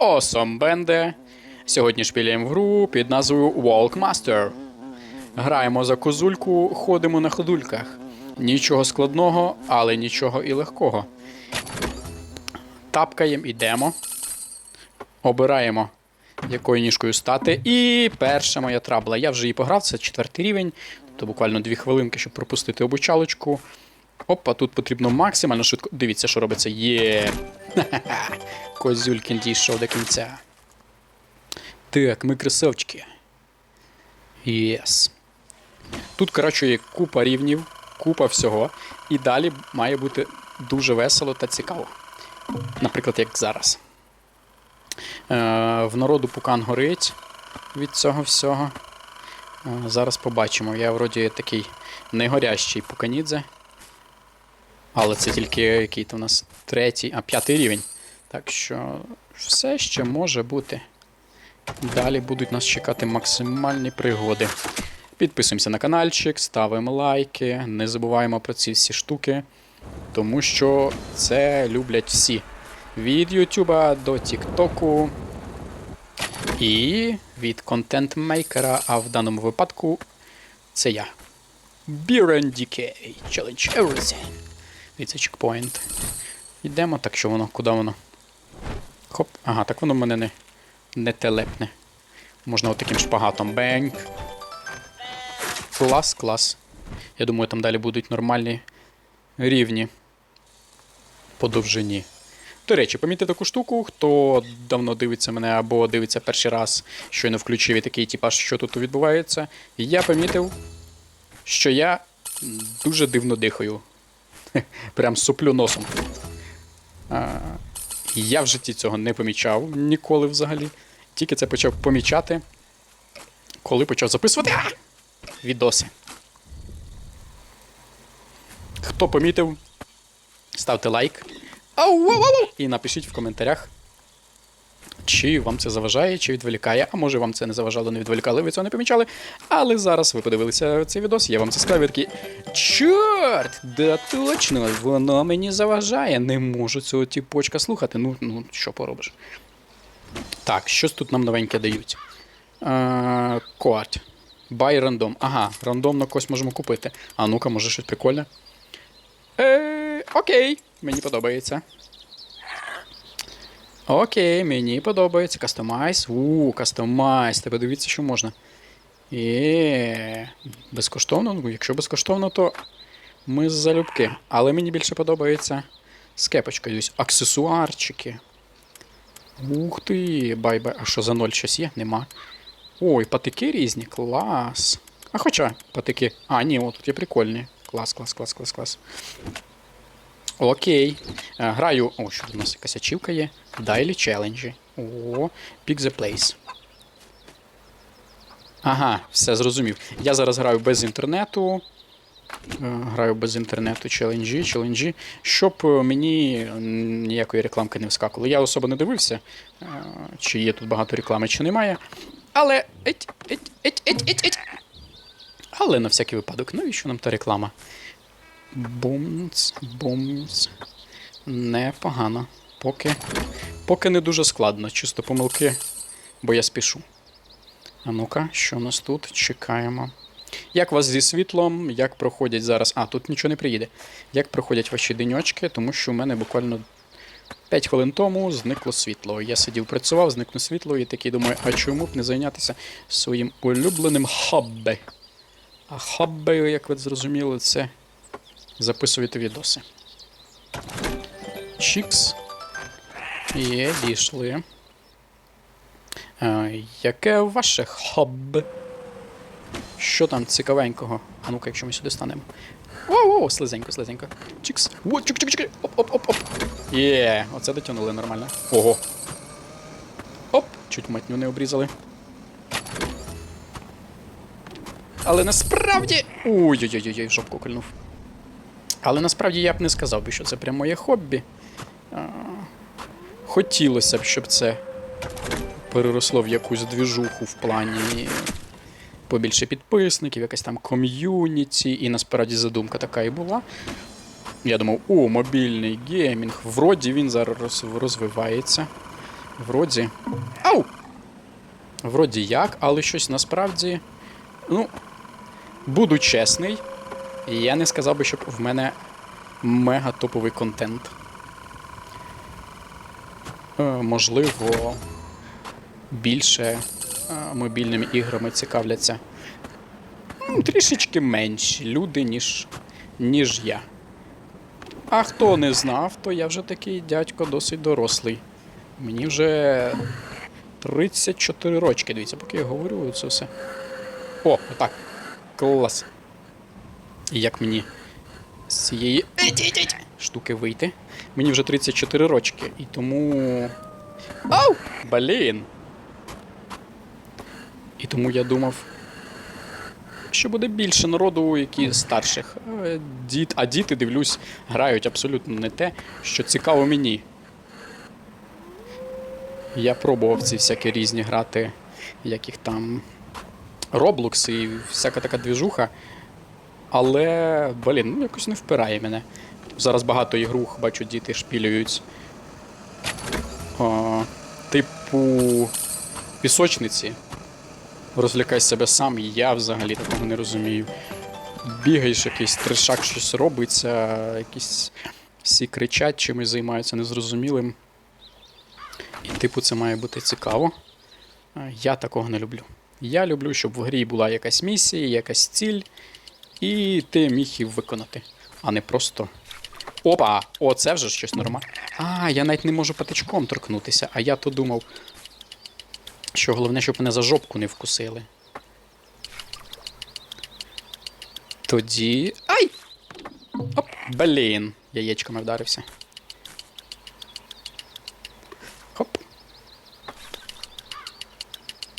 Осомбенде. Сьогодні шпіляємо гру під назвою Walkmaster. Граємо за козульку, ходимо на ходульках. Нічого складного, але нічого і легкого. Тапкаємо, ідемо. Обираємо, якою ніжкою стати. І перша моя трабла. Я вже її пограв, це четвертий рівень. То буквально дві хвилинки, щоб пропустити обучалочку. Опа, тут потрібно максимально швидко. Дивіться, що робиться. Є. Козюлькін дійшов до кінця. Так, ми красавчики. Єс. Тут, коротше, є купа рівнів, купа всього. І далі має бути дуже весело та цікаво. Наприклад, як зараз. Е, в народу пукан горить від цього всього. Е, зараз побачимо. Я вроді такий негорящий пуканідзе. Але це тільки який то у нас третій, а п'ятий рівень. Так що все ще може бути. Далі будуть нас чекати максимальні пригоди. Підписуємося на каналчик, ставимо лайки, не забуваємо про ці всі штуки, тому що це люблять всі. Від Ютуба до Тіктоку і від контент-мейкера, а в даному випадку це я. And Decay. Challenge everything. І це чекпоінт. Йдемо, так що воно, куди воно? Хоп. Ага, так воно мене не, не телепне. Можна отаким шпагатом. Бенк. Клас, клас. Я думаю, там далі будуть нормальні рівні по довжині. До речі, помітьте таку штуку, хто давно дивиться мене або дивиться перший раз, щойно включив і такий, типа, що тут відбувається. Я помітив, що я дуже дивно дихаю. Прям суплю носом. А, я в житті цього не помічав ніколи взагалі. Тільки це почав помічати, коли почав записувати відоси. Хто помітив, ставте лайк. І напишіть в коментарях, чи вам це заважає, чи відволікає. А може вам це не заважало, не відволікало, ви цього не помічали. Але зараз ви подивилися цей відос, я вам це сказав, такий, Чорт! Да точно, воно мені заважає. Не можу цього тіпочка слухати. Ну, ну що поробиш. Так, щось тут нам новеньке дають. Код. Buy рандом. Ага, рандомно когось можемо купити. А ну-ка, може щось прикольне. Е, окей, мені подобається. Окей, мені подобається. Кастомайз. У, кастомайз. Ти подивіться, що можна. Є. Безкоштовно. Ну, якщо безкоштовно, то ми з залюбки. Але мені більше подобається з кепочкою. Дивись, Аксесуарчики. Ух ти, бай-бай. А що за ноль щось є? Нема. Ой, патики різні, клас. А хоча патики. А, ні, о, тут є прикольні. Клас, клас, клас, клас, клас. Окей. Е, Граю. О, що тут у нас якась ачівка є. Daily челенджі. О, Pick the place. Ага, все зрозумів. Я зараз граю без інтернету. Е, Граю без інтернету челенджі, челенджі, щоб е, мені ніякої рекламки не вскакувало. Я особо не дивився, чи є тут багато реклами, чи немає. Але. Еть, еть, еть, еть, еть, еть. Але на всякий випадок, навіщо нам та реклама? Бумц, бумц. Непогано. Поки, поки не дуже складно, чисто помилки, бо я спішу. А ну-ка, що у нас тут? Чекаємо. Як вас зі світлом, як проходять зараз. А, тут нічого не приїде. Як проходять ваші деньочки, тому що у мене буквально 5 хвилин тому зникло світло. Я сидів, працював, зникло світло, і такий думаю, а чому б не зайнятися своїм улюбленим хобі? А хобі, як ви зрозуміли, це записувати відоси. Чікс. Є, дійшли. А, яке ваше хобі? Що там цікавенького? А ну-ка, якщо ми сюди станемо. Воу-воу, слизенько, слизенько. Чікс. Во, чик чик чик Оп, оп, оп, оп. Є, оце дотягнули нормально. Ого. Оп, чуть матню не обрізали. Але насправді. Ой-ой-ой, жопку кольнув. Але насправді я б не сказав би, що це прям моє хобі. Хотілося б, щоб це переросло в якусь двіжуху в плані побільше підписників, якась там ком'юніті, і насправді задумка така і була. Я думав, о, мобільний геймінг. Вроді він зараз розвивається. Вроді. Ау! Вроді як, але щось насправді. Ну, буду чесний. Я не сказав би, щоб в мене мега топовий контент. Е, можливо, більше е, мобільними іграми цікавляться трішечки менші люди, ніж, ніж я. А хто не знав, то я вже такий дядько досить дорослий. Мені вже 34 рочки. Дивіться, поки я говорю це все. О, отак. Клас. І як мені з цієї штуки вийти? Мені вже 34 рочки, і тому. Ау! Блін! І тому я думав, що буде більше народу, які старших. Е, Діт, а діти, дивлюсь, грають абсолютно не те, що цікаво мені. Я пробував ці всякі різні грати, як їх там. Roblox і всяка така двіжуха. Але, блін, ну якось не впирає мене. Зараз багато ігрух, бачу, діти шпілюють. О, типу пісочниці. Розлякай себе сам, я взагалі такого не розумію. Бігаєш якийсь трешак, щось робиться, якісь всі кричать, чимось займаються незрозумілим. І, типу, це має бути цікаво. Я такого не люблю. Я люблю, щоб в грі була якась місія, якась ціль, і ти міг її виконати, а не просто. Опа! О, це вже щось нормальне. А, я навіть не можу патичком торкнутися, а я то думав, що головне, щоб мене за жопку не вкусили. Тоді. Ай! Оп, блін, яєчками вдарився. Хоп.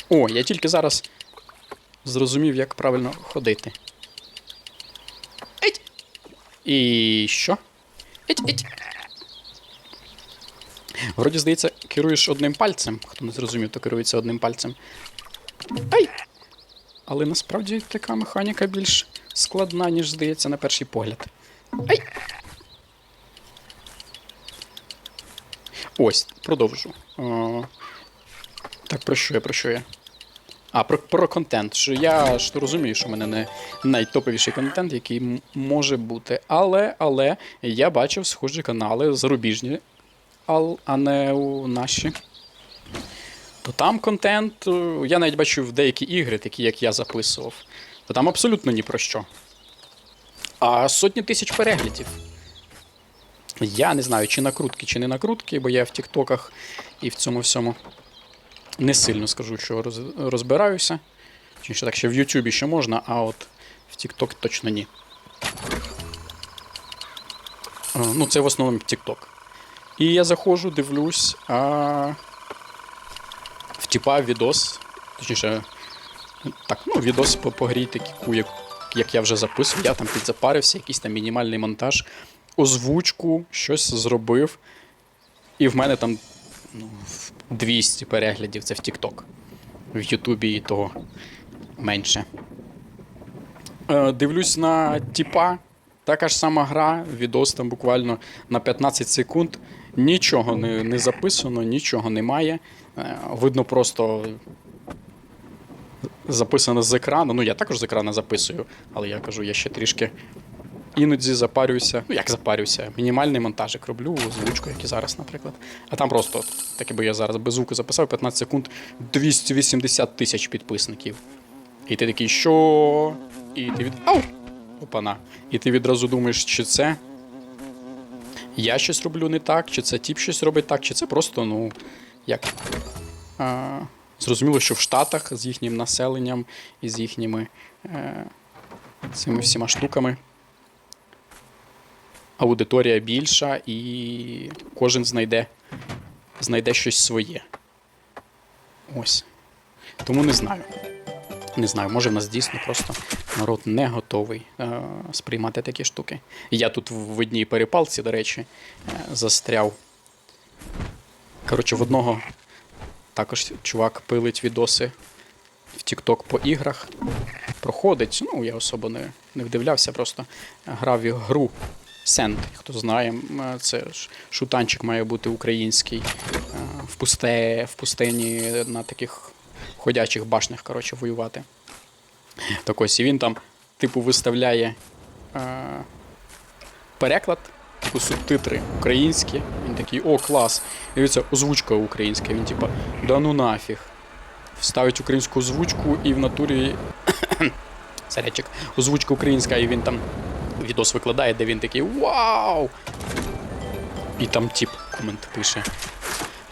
О, я тільки зараз зрозумів, як правильно ходити. І що? Еть, еть. Вроді, здається, керуєш одним пальцем. Хто не зрозумів, то керується одним пальцем. Ай! Але насправді така механіка більш складна, ніж здається на перший погляд. Ай! Ось, продовжу. О, так, про що я, про що я? А, про, про контент. Що я ж розумію, що в мене не найтоповіший контент, який може бути. Але, але я бачив схожі канали зарубіжні, а не у наші. То там контент. е, Я навіть бачив деякі ігри, такі як я записував. То там абсолютно ні про що. А сотні тисяч переглядів. Я не знаю, чи накрутки, чи не накрутки, бо я в Тіктоках і в цьому всьому не сильно скажу, що роз- розбираюся. Чи так ще в Ютубі ще можна, а от в TikTok точно ні. Ну, це в основному TikTok. І я заходжу, дивлюсь, а в типа відос, точніше, так, ну, відос по, по грі таку, як, як я вже записував, я там підзапарився, якийсь там мінімальний монтаж, озвучку, щось зробив. І в мене там ну, 200 переглядів це в TikTok. В Ютубі і того менше. Е, дивлюсь на тіпа, така ж сама гра, відос там буквально на 15 секунд. Нічого не, не записано, нічого немає. Е, видно просто записано з екрану. Ну, я також з екрану записую, але я кажу, я ще трішки іноді запарююся. Ну, як запарююся, мінімальний монтажик роблю, озвучку, як і зараз, наприклад. А там просто, так якби я зараз без звуку записав, 15 секунд 280 тисяч підписників. І ти такий, що? І ти від. Ау! Опана. І ти відразу думаєш, чи це. Я щось роблю не так, чи це тіп щось робить так, чи це просто, ну, як. А, зрозуміло, що в Штатах з їхнім населенням і з їхніми е, цими всіма штуками аудиторія більша, і кожен знайде, знайде щось своє. Ось. Тому не знаю. Не знаю, може в нас дійсно просто народ не готовий е, сприймати такі штуки. Я тут в одній перепалці, до речі, е, застряв. Коротше, в одного також чувак пилить відоси в TikTok по іграх. Проходить. Ну, я особо не, не вдивлявся, просто грав в гру Сент, хто знає, це шутанчик має бути український. е, В, пусте, в пустині на таких ходячих башнях, коротше, воювати. Так ось, і він там, типу, виставляє е, переклад, типу субтитри українські. Він такий, о, клас. Дивіться, озвучка українська. Він, типу, да ну нафіг. Ставить українську озвучку і в натурі. Зарядчик, озвучка українська, і він там відос викладає, де він такий Вау! І там тип комент пише.